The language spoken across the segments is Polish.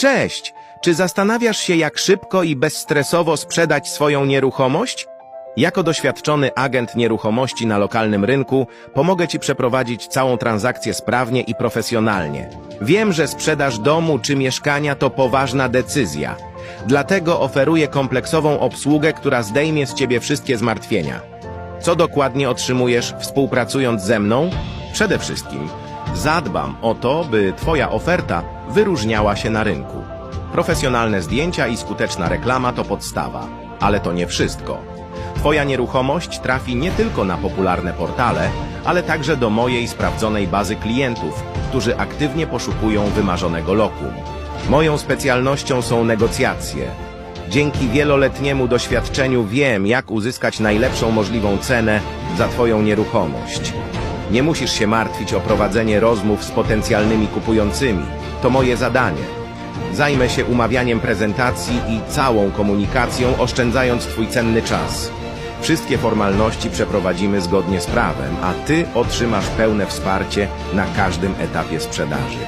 Cześć! Czy zastanawiasz się, jak szybko i bezstresowo sprzedać swoją nieruchomość? Jako doświadczony agent nieruchomości na lokalnym rynku pomogę Ci przeprowadzić całą transakcję sprawnie i profesjonalnie. Wiem, że sprzedaż domu czy mieszkania to poważna decyzja. Dlatego oferuję kompleksową obsługę, która zdejmie z Ciebie wszystkie zmartwienia. Co dokładnie otrzymujesz współpracując ze mną? Przede wszystkim zadbam o to, by Twoja oferta wyróżniała się na rynku. Profesjonalne zdjęcia i skuteczna reklama to podstawa, ale to nie wszystko. Twoja nieruchomość trafi nie tylko na popularne portale, ale także do mojej sprawdzonej bazy klientów, którzy aktywnie poszukują wymarzonego lokum. Moją specjalnością są negocjacje. Dzięki wieloletniemu doświadczeniu wiem, jak uzyskać najlepszą możliwą cenę za Twoją nieruchomość. Nie musisz się martwić o prowadzenie rozmów z potencjalnymi kupującymi. To moje zadanie. Zajmę się umawianiem prezentacji i całą komunikacją, oszczędzając Twój cenny czas. Wszystkie formalności przeprowadzimy zgodnie z prawem, a Ty otrzymasz pełne wsparcie na każdym etapie sprzedaży.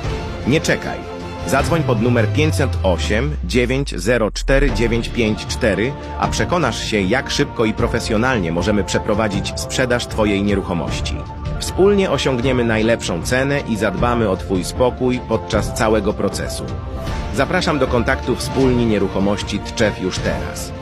Nie czekaj. Zadzwoń pod numer 508 904 954, a przekonasz się, jak szybko i profesjonalnie możemy przeprowadzić sprzedaż Twojej nieruchomości. Wspólnie osiągniemy najlepszą cenę i zadbamy o Twój spokój podczas całego procesu. Zapraszam do kontaktu Wspólni Nieruchomości Tczew już teraz.